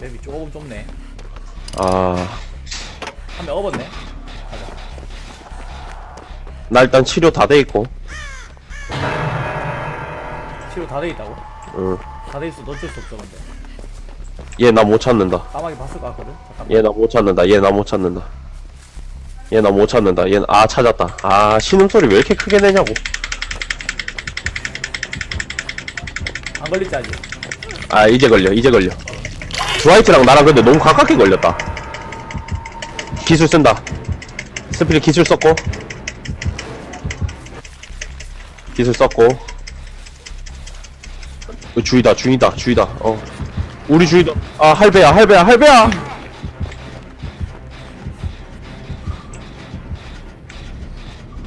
맵이 조금 좁네. 아, 한 명 업었네. 나 일단 치료 다 돼 있고. 치료 다 돼 있다고? 응. 다 돼 있어. 어쩔 수 없어 근데. 얘 나 못 찾는다. 까마귀 봤을 것 같거든. 잠깐만. 얘 나 못 찾는다. 얘 나 못 찾는다. 얘 나 못 찾는다. 얘, 아, 찾았다. 아, 신음 소리 왜 이렇게 크게 내냐고. 안 걸리지 아직. 아, 이제 걸려, 이제 걸려. 드와이트랑 나랑 근데 너무 가깝게 걸렸다. 기술 쓴다. 스피릿 기술 썼고. 기술 썼고. 어, 주의다, 주의다, 주의다. 어. 우리 주의다. 아, 할배야, 할배야, 할배야!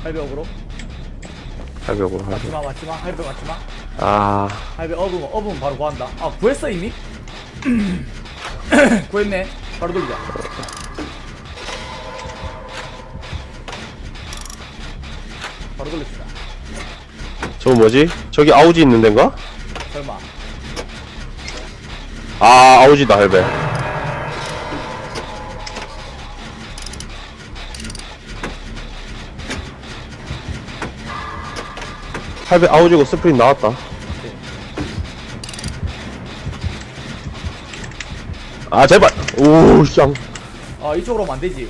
할배역으로. 할배고, 할배. 맞지마 맞지마. 할배 맞지마. 아, 할배 업으면 업으면 바로 구한다. 아 구했어 이미? 구했네. 바로 돌리자. 바로 돌립시다. 저거 뭐지? 저기 아우지 있는 데인가? 설마. 아, 아우지다, 할배. 할배 아우지고 스프링 나왔다. 아, 제발! 오, 쌍. 아 이쪽으로 하면 안 되지.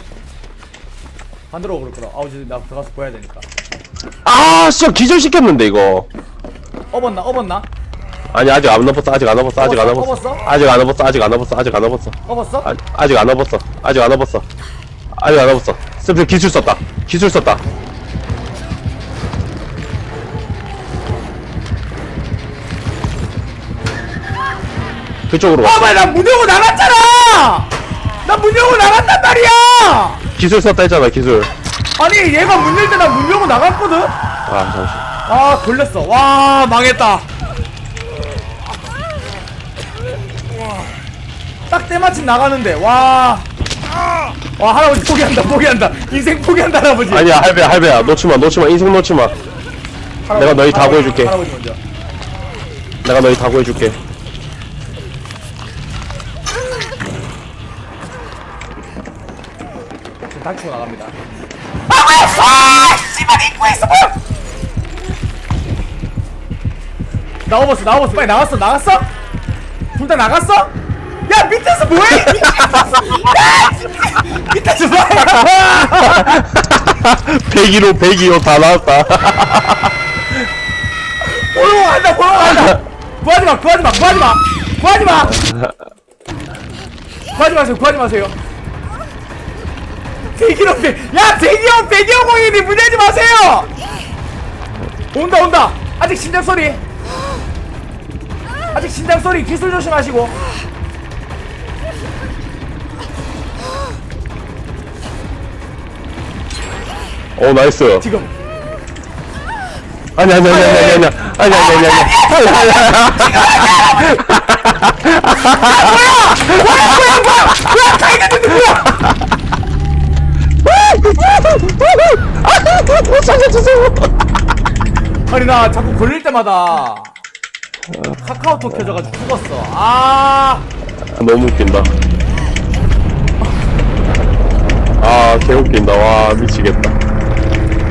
반대로 그럴 거라. 아우 이제 나 들어가서 보야 되니까. 아, 씨, 기절시켰는데, 이거. 업었나 업었나? 아니, 아직 안 넘었어, 아직 안 넘었어, 아직 안. 넘었어? 아직 안 넘었어, 아직 안 넘었어, 아직 안. 업었어? 아, 아직 안 넘었어, 아직 안 넘었어. 아직 안 넘었어. 스프링 기술 썼다. 기술 썼다. 그쪽으로 와. 아마 나문 열고 나갔잖아. 나문 열고 나갔단 말이야. 기술 썼다 했잖아, 기술. 아니 얘가 문 열 때 나 문 열고 나갔거든. 아, 잠시. 아 걸렸어. 와 망했다. 딱 때마침 나가는데 와. 와 할아버지 포기한다 포기한다 인생 포기한다 할아버지 아니야, 할배야, 할배야. 놓지 마, 놓지 마. 인생 놓지 마. 할아버지, 내가 너희 다 할아버지, 구해줄게. 할아버지 먼저 내가 너희 다 구해줄게. 닥치고 나갑니다 아 씨발 입구에 있어 뭐야 나와봤어 나와봤어 빨리 나갔어 나갔어? 둘 다 나갔어? 야 밑에서 뭐해? 야, 밑에서 뭐해? 102로 102로 다 나왔다. 보러 간다 보러 간다 구하지 마 구하지 마 구하지 마 구하지 마 구하지 마세요 구하지 마세요 대기업 야 대기업 대기업 공인이 문내지 마세요 온다 온다 아직 심장 소리 아직 심장 소리 기술 조심하시고 오, 나이스. 지금 아니, 아니, 아니, 아니, 아니, 아니, 아니, 아니, 아니, 아니, 아니, 아니. 아니 나 자꾸 걸릴 때마다 카카오톡 켜져가지고 죽었어 아 너무 웃긴다. 아, 개 웃긴다. 와, 미치겠다.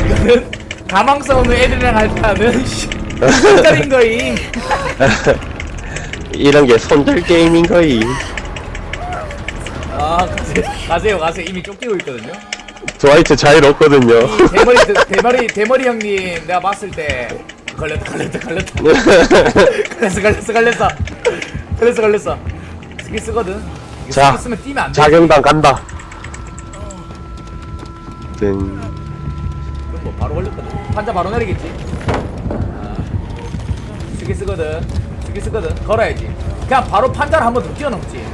이거는 가망성 없는 애들이랑 할 때는 진짜인 거임 이런 게 손절 게임인 거이. 아 가세요 가세요 가세요 이미 쫓기고 있거든요 드와이트 자일 없거든요. 이 대머리 대머리 대머리 형님 내가 봤을 때. 걸렸다 걸렸다 걸렸다. 걸렸어 걸렸어 걸렸어. 걸렸어 걸렸어. 스킬 쓰거든. 이거 자, 스킬 쓰면 뛰면 안돼. 자경단 간다. 땡. 그럼 뭐 바로 걸렸거든 판자 바로 내리겠지? 아, 스킬 쓰거든. 스킬 쓰거든. 걸어야지. 그냥 바로 판자를 한 번 더 뛰어넘지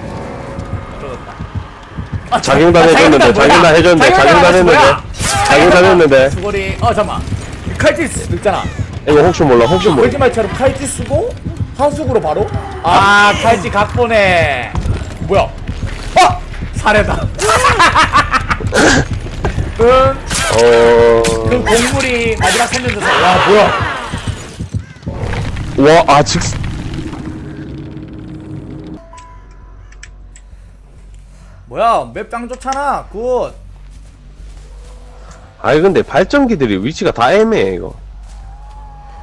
아, 자경단 아, 해줬는데? 자경단 해줬는데, 자경단 했는데. 자경단 했는데. 수고리 어 잠만 칼티스 있잖아 이거 혹시 몰라, 혹시 몰라. 거짓말처럼 칼티 쓰고 하숙으로 바로 아 칼티 각본에 뭐야 어 사례다 응 어. 그 곡물이 마지막 생존자서 와 뭐야 와, 아, 즉. 뭐야? 맵장 좋잖아. 굿. 아니 근데 발전기들이 위치가 다 애매해 이거.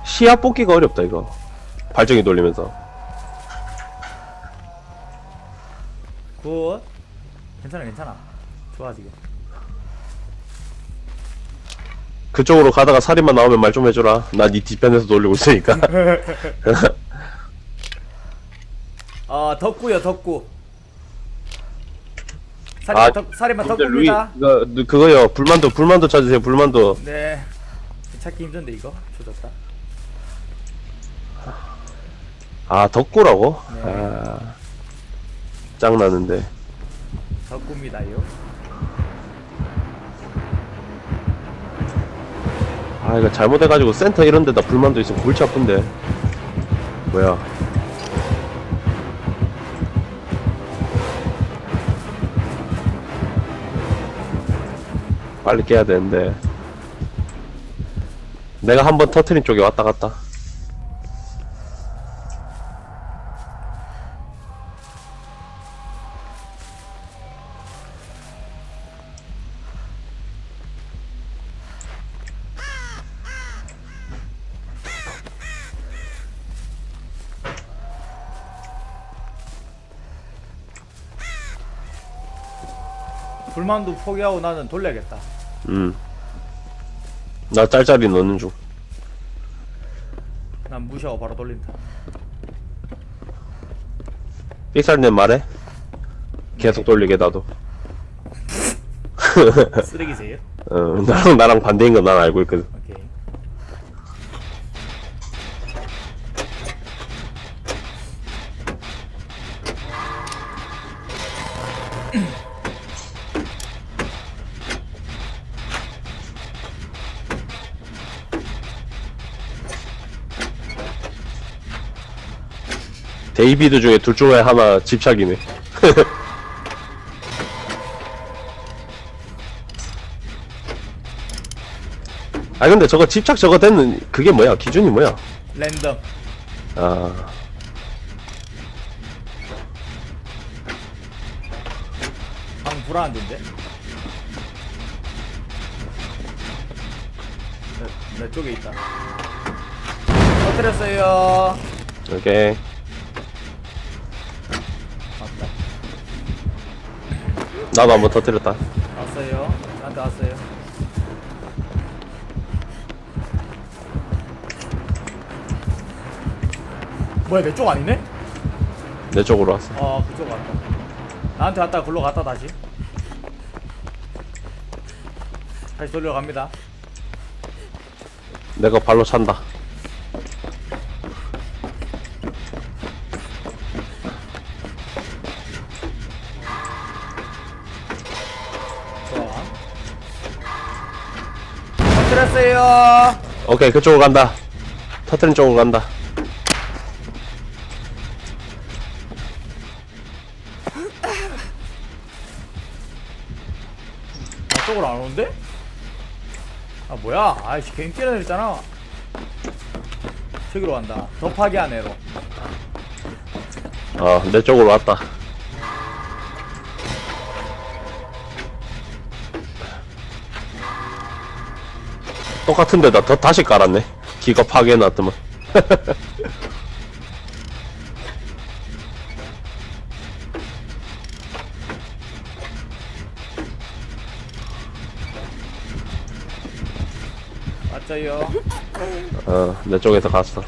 시야 뽑기가 어렵다 이거. 발전기 돌리면서. 굿. 괜찮아 괜찮아. 좋아 지금. 그쪽으로 가다가 살인만 나오면 말 좀 해줘라. 나네 뒤편에서 돌리고 있으니까. 어 덕구요 덕구 살인마 덕, 살인마 근데 루이 덕구입니다. 그거, 그거요. 불만두 불만두 찾으세요. 불만두 네. 찾기 힘든데 이거? 조졌다. 아 덕구라고? 네. 아 짱나는데. 덕구입니다요. 아 이거 잘못해가지고 센터 이런 데다 불만두 있으면 골치 아픈데. 뭐야 빨리 깨야 되는데. 내가 한번 터트린 쪽에 왔다 갔다 불만두 포기하고 나는 돌려야겠다. 음 나 짤짤이 넣는 중. 난 무시하고 바로 돌린다. 삑살낸 말해? 계속 돌리게 나도. 쓰레기세요? 어, 나랑 나랑 반대인 건 난 알고 있거든 오케이 데이비드 중에 둘 중에 하나 집착이네. 아 근데 저거 집착 저거 되는 그게 뭐야? 기준이 뭐야? 랜덤 아 방 불안한데 내, 내 쪽에 있다 터뜨렸어요 오케이. 맞다 나도 한번 터뜨렸다. 왔어요 나한테 왔어요 뭐야 내 쪽 아니네? 내 쪽으로 왔어. 어 그쪽 왔다 나한테 왔다 글로 갔다 다시 다시 돌려갑니다 내가 발로 찬다. 터뜨렸어요 오케이 그쪽으로 간다. 터뜨린 쪽으로 간다. 저쪽으로 안 오는데? 아 뭐야 아이씨 개인 뛰어내렸잖아 저기로 간다 더 파괴한 애로 어 내 쪽으로 왔다. 똑같은 데다 더 다시 깔았네. 기가 파괴해놨더만. 맞죠요 어, 내 쪽에서 갔어.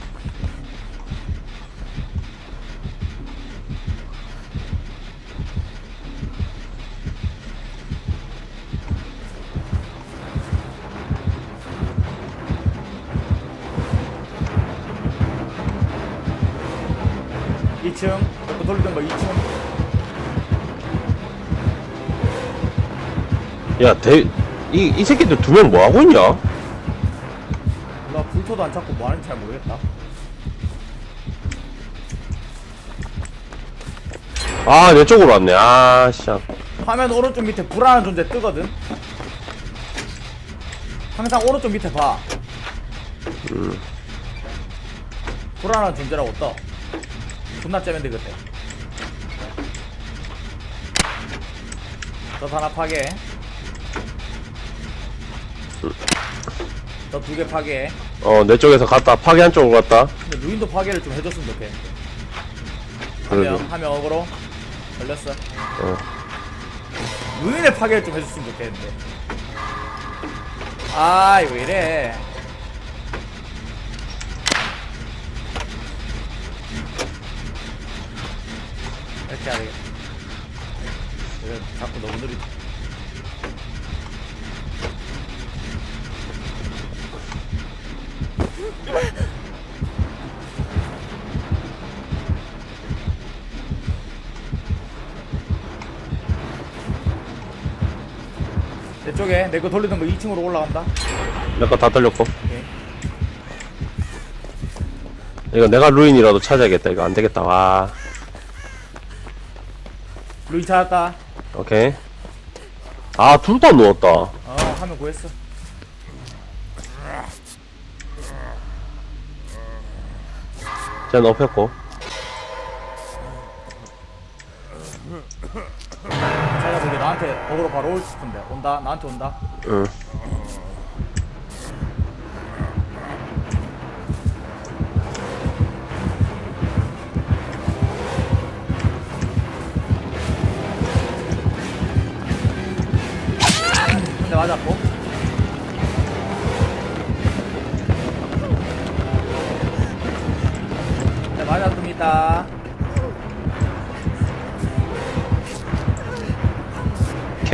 야, 대, 이, 이 새끼들 두 명 뭐 하고 있냐? 나 불토도 안 찾고 뭐 하는지 잘 모르겠다 아, 내 쪽으로 왔네. 아, 씨. 화면 오른쪽 밑에 불안한 존재 뜨거든 항상 오른쪽 밑에 봐 불안한 존재라고 떠 존나 째면 돼 그때 저 하나 파괴. 저 두 개 파괴. 어, 내 쪽에서 갔다. 파괴한 쪽으로 갔다. 근데 루인도 파괴를 좀 해줬으면 좋겠. 그러게. 하면 하면 어그로 걸렸어. 어. 루인의 파괴를 좀 해줬으면 좋겠는데. 아 이거 왜 이래? 이렇게. 이거 자꾸 너무 느리. 내 쪽에 내 거 돌리던 거 2층으로 올라간다. 내 거다 돌렸고. 오케이. 이거 내가 루인이라도 찾아야겠다. 이거 안 되겠다. 와. 루인 찾았다. 오케이. 아, 둘 다 누웠다. 어 하면 구했어. 쟤는 업혔고. 찾아보게 나한테 어그로 바로 올 싶은데 온다 나한테 온다. 응.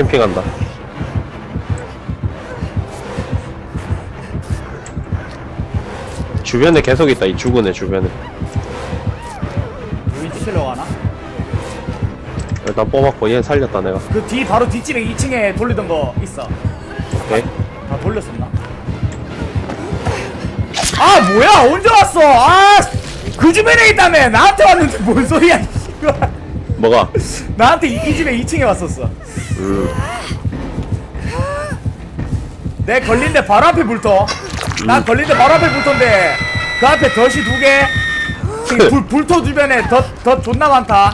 캠핑한다. 주변에 계속 있다. 이 죽은 애 주변에. 루인 치려고 하나? 일단 뽑았고 얘 살렸다 내가. 그 뒤 바로 뒷집에 2층에 돌리던 거 있어. 오케이. 다 돌렸었나? 아 뭐야 언제 왔어? 아그 주변에 있다며 나한테 왔는데 뭔 소리야? 뭐가? 나한테 이, 이 집에 2층에 왔었어. 음. 내 걸린데 바로 앞에 불터. 나 걸린데 바로 앞에 불터인데 그 앞에 덫이 두 개. 지금 불 불터 주변에 덫, 덫 존나 많다.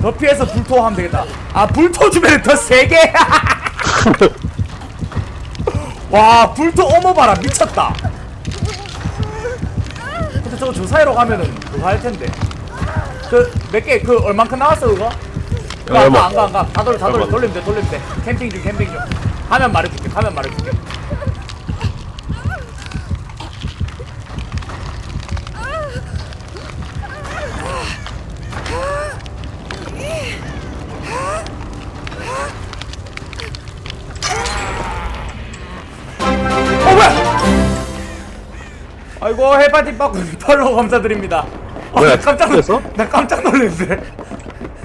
덫 피해서 불토 하면 되겠다. 아 불토 주변에 덫 세 개. 와 불토 어머 봐라 미쳤다. 근데 저거 저 사이로 가면은 그거 할 텐데. 그 몇 개 그 얼만큼 나왔어 그거? 그거 안? 가, 안 가, 안 가. 다 돌려, 다 돌려, 얼마? 돌리면 돼, 돌리면 돼. 캠핑 중, 캠핑 중. 하면 말해줄게, 하면 말해줄게. 아이고, 해바디 빠꾸 팔로우 감사드립니다. 어, 뭐야, 나 깜짝 놀랐어? 됐어? 나 깜짝 놀랐네.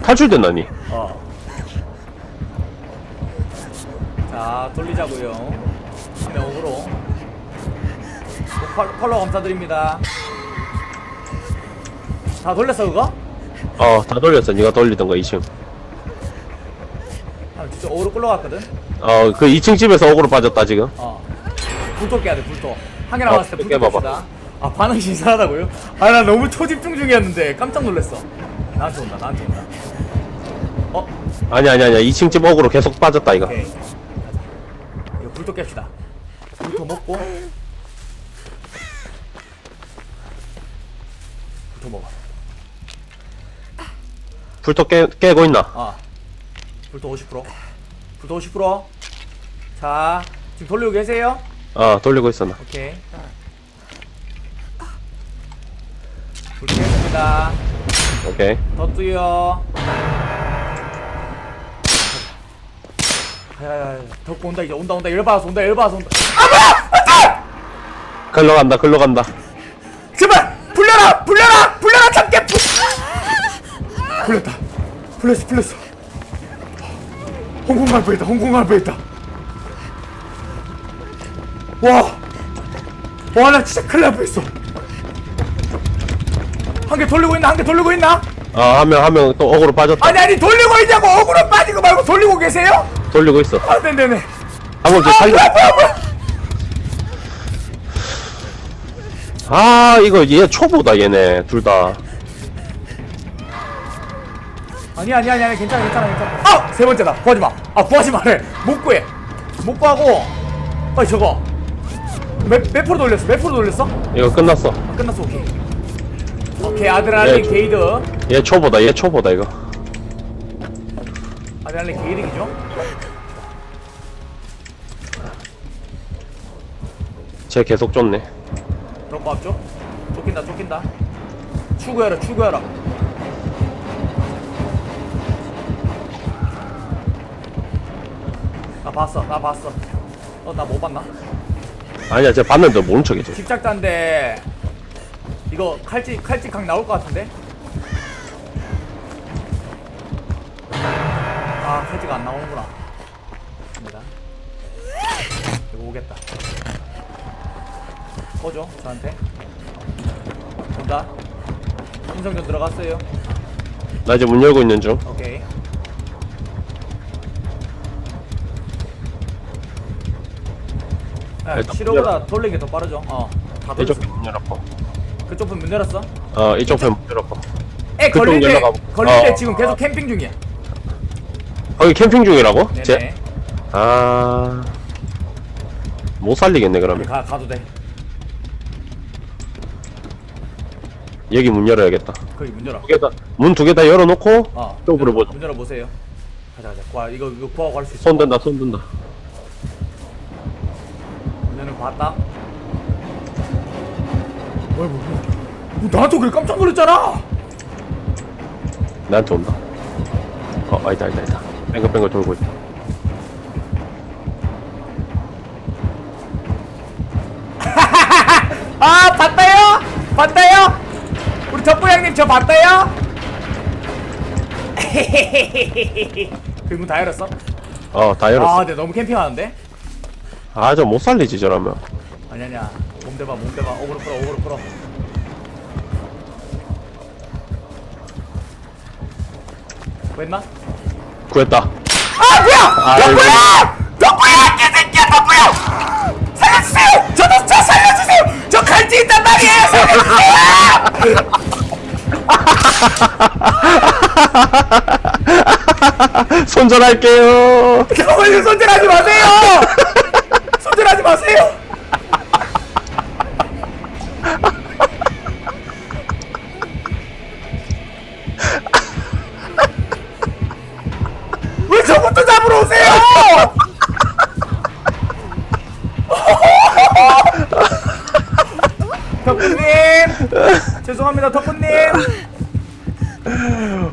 탈출됐나니? 어. 자, 돌리자고요. 심해 옥으로. 팔, 팔로우 감사드립니다. 다 돌렸어 그거? 어, 다 돌렸어. 네가 돌리던 거 2층. 아, 진짜 옥으로 끌러갔거든? 어, 그 2층 집에서 어그로 빠졌다 지금. 어. 불토 깨야 돼, 불토. 한개 어, 남았을 때 불토 깨봐봐. 깹시다. 아, 반응이 이상하다고요? 아, 나 너무 초집중 중이었는데 깜짝 놀랐어. 나한테 온다, 나한테 온다. 어? 아니 아니 아니야. 2층 집 어그로 계속 빠졌다 이거. 오케이. 가자. 이거 불토 깹시다. 불토 먹고. 불토 먹어. 불도 깨, 깨고 있나? 아. 불토 50%. 불토 50%. 자, 지금 돌리고 계세요? 어, 돌리고 있어 나. 오케이. 불토 깼습니다. 오케이. 덧두요. 야야야, 덮고 온다 이제 온다 온다 열받아서 온다 열받아서 온다. 글로 간다. 글로 간다. 제발 불려라 불려라 불려라 참깨. 불... 불렸다. 불렸어 불렸어. 홍콩 갈 뻔했다 홍콩 갈 뻔했다. 와. 와 나 진짜 큰일 날 뻔했어. 한 개 돌리고 있나 한 개 돌리고 있나? 아, 한 명 한 명 또 어그로 빠졌다. 아니 아니 돌리고 있냐고 어그로 빠지고 말고 돌리고 계세요? 돌리고 있어. 아 네네네. 방금 저 아 살려. 뭐야 뭐야 뭐야. 아, 이거 얘 초보다 얘네 둘 다. 아니 아니 아니 아니 괜찮아 괜찮아 괜찮아 아 세 번째다 구하지 마 아 구하지 말래 못 구해 못 구하고 아니 저거 몇, 몇 프로 돌렸어? 몇 프로 돌렸어? 이거 끝났어. 아, 끝났어. 오케이. 오케이 아드레날린 예, 저- 게이드. 얘 초보다 얘 초보다 이거. 아드레날린 게이득이죠? 쟤 계속 쫓네. 그럴 거 없죠? 쫓긴다 쫓긴다. 추구해라 추구해라. 나 봤어 나 봤어. 어나 못 봤나? 아니야 쟤 봤는데 모른 척이지 집착자인데 이거 칼집 칼집 각 나올 것 같은데? 아 칼집 안 나오는구나. 입니다. 이거 오겠다. 꺼줘 저한테. 온다. 인성전 들어갔어요. 나 이제 문 열고 있는 중 오케이. 야, 일단 치료보다 돌리는 게 더 빠르죠. 어. 다 돌렸어. 이쪽 문 열었고 그쪽 문문 열었어? 어 이쪽 편문 열었고 애 그쪽 걸릴 때 연락하고. 걸릴 어. 때 지금 계속 캠핑 중이야. 거기 캠핑 중이라고? 네네. 쟤? 아... 못 살리겠네 그러면 가 가도 돼. 여기 문 열어야겠다 거기 문 열어. 문 두 개 다 열어놓고 어. 쪽으로 문- 보자 문 열어 보세요. 가자 가자. 와 이거 이거 구하고 갈 수 있어. 손 든다 손 든다 봤다. 뭐야 뭐, 뭐, 뭐 나한테 그래 깜짝 놀랐잖아. 나한테 온다 어 아니다 아니다 아니다 뱅글뱅글 돌고 있다 아 봤다요? 봤다요? 우리 덕구 형님 저 봤다요? 그문 다 열었어? 어 다 열었어 아, 근데 너무 캠핑하는데? 아 저 못 살리지 저러면 아니 아니야. 몸 대봐, 몸 대봐. 오그로 풀어, 오그로 풀어. 구했나? 구했다 아 뭐야! 덕구야! 덕구야! 개새끼야 덕구야! 살려주세요! 저도 저 살려주세요! 저 칼찌 있단 말이에요! 살려주세요! 손절할게요 어머니 손질하지 마세요! 손질하지 마세요! 왜 저부터 잡으러 오세요! 덕분님 죄송합니다 덕분님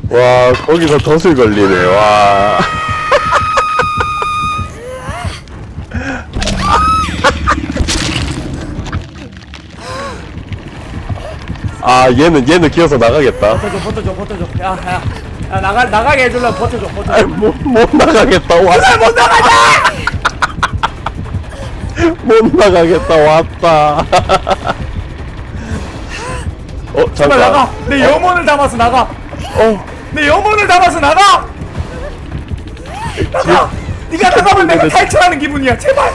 와 거기서 덫을 걸리네 와 아 얘는 얘는 기어서 나가겠다. 버텨줘 버텨줘 버텨줘. 야야 야, 나가 나가게 해줄래? 버텨줘 버텨줘. 아이 못, 못 나가겠다. 왔다 못 나가자 못 나가겠다. 왔다. 어 제발 잠깐 나가. 내 영혼을 담아서 나가. 어? 내 영혼을 담아서 나가. 나가. 네가 나가면 내가 탈출하는 기분이야. 제발.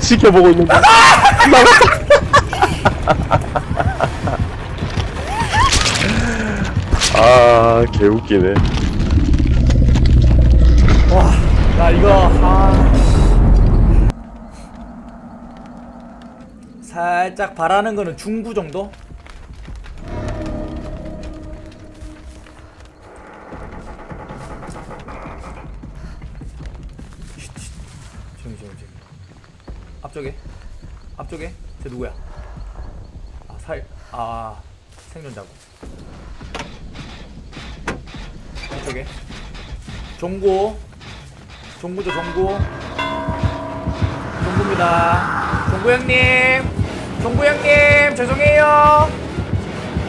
지켜보고 있는데 아 개웃기네. 나 이거 아 살짝 바라는 거는 중구 정도? 앞쪽에 앞쪽에. 쟤 누구야? 아살아 생존자고 이쪽에. 종고 종구죠 종구. 종구입니다. 종구 형님. 종구 형님 죄송해요.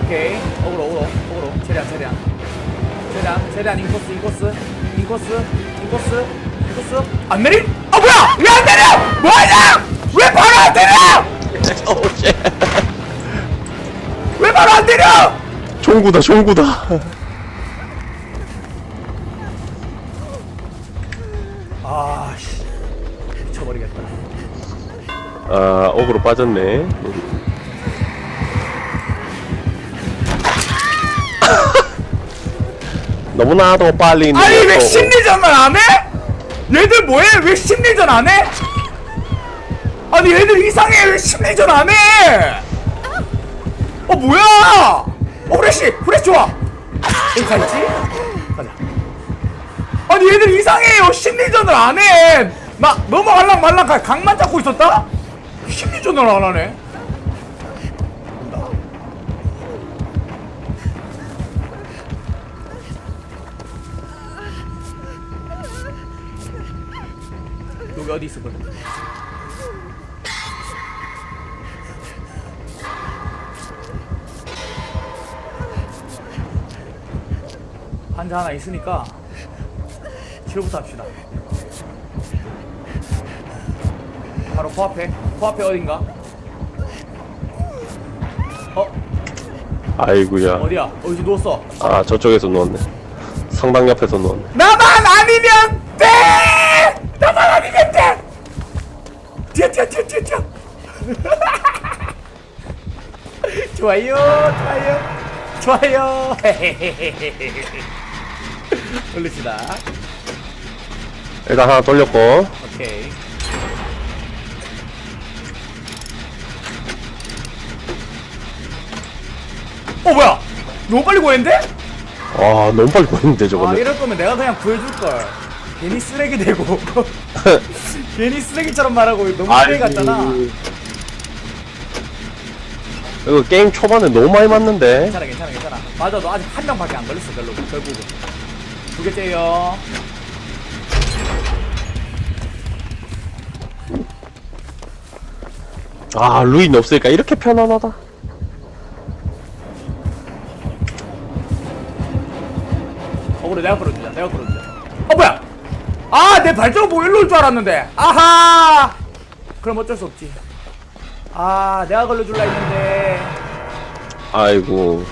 오케이. 어그로 어그로 어그로. 최대한 최대한. 최대한 최대한 인코스 인코스. 인코스 인코스 인코스. 안 내리? 아 뭐야? 왜 안 내려? 뭐하냐? 왜 바로 안 내려? 오쉣 왜 바로 안 내려? 종구다 종구다 아씨 미쳐버리겠다 아 어그로 빠졌네 너무나도 빨리 아니 왜 눌렀어. 심리전을 안 해? 얘들 뭐해? 왜 심리전 안 해? 아니 얘들 이상해 왜 심리전 안 해? 어 뭐야? 어 후레쉬 후레쉬 좋아. 여기 가 있지? 가자. 아니 얘들 이상해요 심리전을 안 해. 나 넘어갈랑 말랑 가- 각만 잡고 있었다? 심리전을 안 하네. 여기 어디 있을 거야? 환자 하나 있으니까 치료부터 합시다. 바로 코앞에 코앞에 어딘가? 어 아이구야. 어디야? 어디서 누웠어? 아 저쪽에서 누웠네. 성당 옆에서 누웠네. 나만 아니면 돼! 나만 아니면 돼! 뛰어 뛰어 뛰어 뛰어 뛰어 좋아요 좋아요 좋아요 올립시다 일단 하나 돌렸고. 오케이 어 뭐야 너무 빨리 고했는데? 아 너무 빨리 보이는데 아 저거는. 이럴 거면 내가 그냥 구해줄걸 괜히 쓰레기 되고 괜히 쓰레기처럼 말하고 너무 쓰레기 같잖아 이거 게임 초반에 너무 많이 맞는데. 괜찮아 괜찮아 괜찮아 맞아 너 아직 한 명밖에 안 걸렸어 별로 결국은 두 개째요 아 루인 없으니까 이렇게 편안하다. 어그로 내가 끌어주자 내가 끌어주자 어 뭐야 아 내 발자국 보고 일로 올 줄 알았는데 아하 그럼 어쩔 수 없지 아 내가 걸려줄라 했는데 아이고.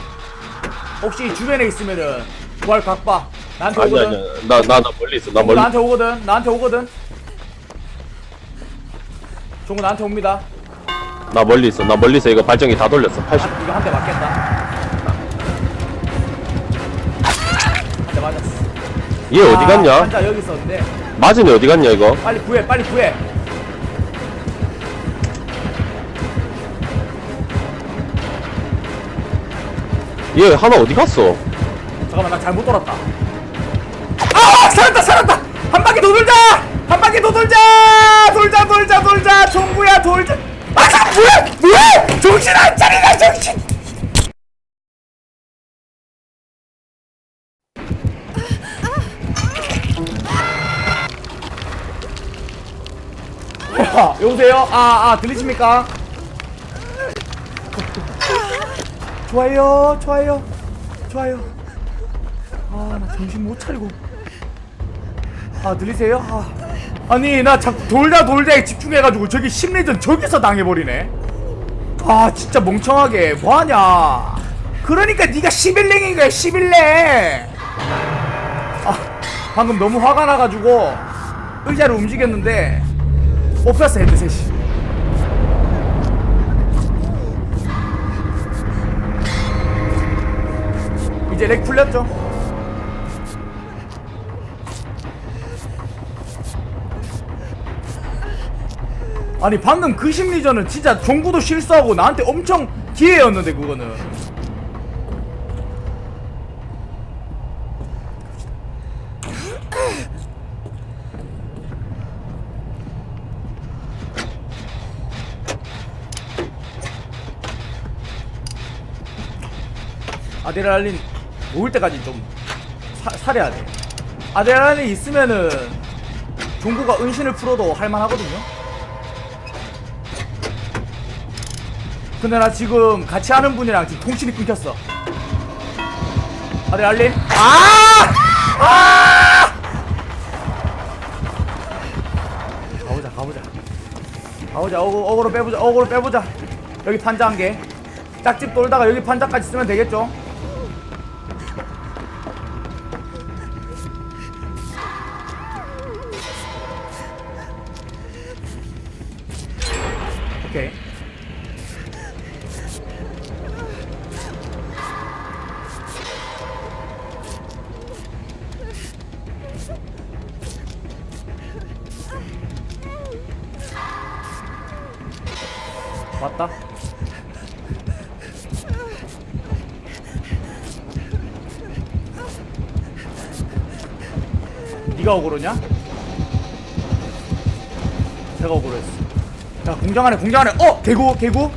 혹시 주변에 있으면은 부활 각봐 나한테 아니 오거든. 나나 나 멀리 있어. 나 종구 멀리. 나한테 오거든 나한테 오거든 종구 나한테 옵니다 나 멀리 있어. 나 멀리 있어. 이거 발전기 다 돌렸어. 80. 아, 이거 한 대 맞겠다 얘 어디 갔냐? 환자 여기 있었는데 마진이 어디 갔냐 이거? 빨리 구해 빨리 구해 얘 하나 어디 갔어? 잠깐만 나 잘못 돌았다 야, 여보세요? 아, 아, 들리십니까? 좋아요, 좋아요, 좋아요. 아, 나 정신 못 차리고. 아, 들리세요? 아. 아니, 나 자, 돌다 돌다에 집중해가지고 저기 심리전 저기서 당해버리네. 아, 진짜 멍청하게. 뭐하냐. 그러니까 네가 11랭인 거야, 11랭. 아, 방금 너무 화가 나가지고 의자를 움직였는데 뽑혔어, 헤드 셋이. 이제 렉 풀렸죠? 아니 방금 그 심리전은 진짜 종구도 실수하고 나한테 엄청 기회였는데 그거는 아드레날린 모을 때까지 좀 사, 살해야 돼. 아드레날린 있으면은 종구가 은신을 풀어도 할만하거든요. 근데 나 지금 같이 하는 분이랑 지금 통신이 끊겼어. 아드레날린? 아! 아! 가보자, 가보자. 가보자, 어그, 어그로 빼보자, 어그로 빼보자. 여기 판자 한 개. 짝집 돌다가 여기 판자까지 쓰면 되겠죠? 네가 억울하냐? 제가 억울했어. 야 공장 안에 공장 안에 어 개구 개구.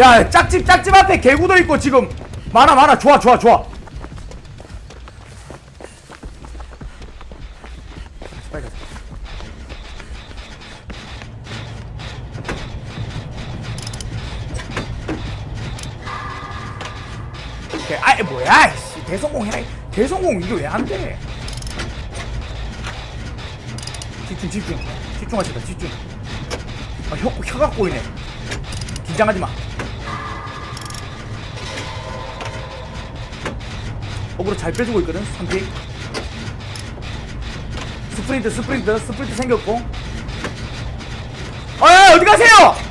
야 짝집 짝집 앞에 개구도 있고 지금 많아 많아 좋아 좋아 좋아. 빨리 가자. 오케이. 아이 뭐야 대성공 해라 대성공 이게 왜 안돼 집중 집중. 집중하시다 집중. 아 혀, 혀가 꼬이네. 긴장하지 마. 어그로 잘 빼주고 있거든 3픽 스프린트 스프린트 스프린트 생겼고. 아 어디 가세요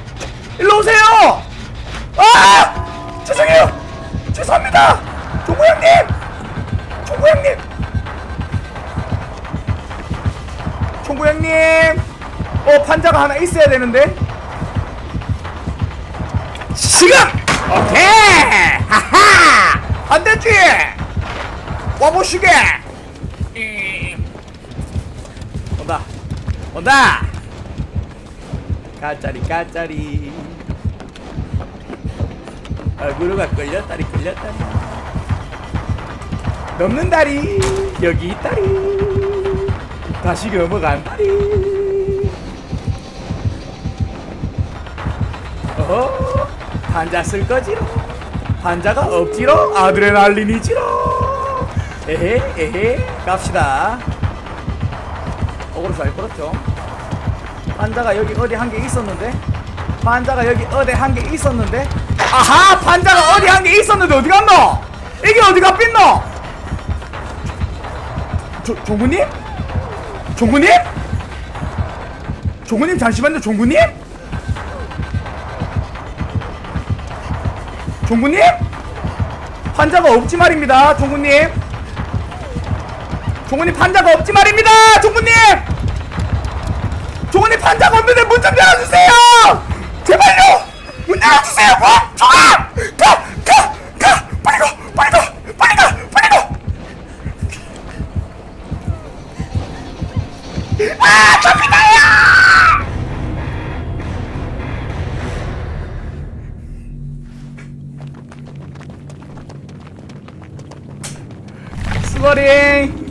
하나 있어야 되는데. 지금! 오케이! 하하! 안 되지? 와보시게! 음. 온다. 온다. 까짜리 까짜리. 얼굴가 끌렸다리 끌렸다리. 넘는 다리 여기 있다리. 다시 넘어간 다리 어? 판자 쓸 거지로 판자가 없지로 아드레날린이지로 에헤 에헤 갑시다. 어그로 잘 끌었죠? 판자가 여기 어디 한 개 있었는데? 판자가 여기 어디 한 개 있었는데? 아하! 판자가 어디 한 개 있었는데 어디 갔노? 이게 어디 갔겠노? 조, 종구님? 종구님? 종구님 잠시만요 종구님? 종구님? 판자가 없지 말입니다 종구님 종구님 판자가 없지 말입니다 종구님 종훈이 판자가 없는데 문 좀 열어주세요! 제발요! 문 열어주세요! 뭐? 종아! 가! 가! 가! 빨리 가! 빨리 가! 빨리 가! 빨리 가! 아! 잡히다요! 스거링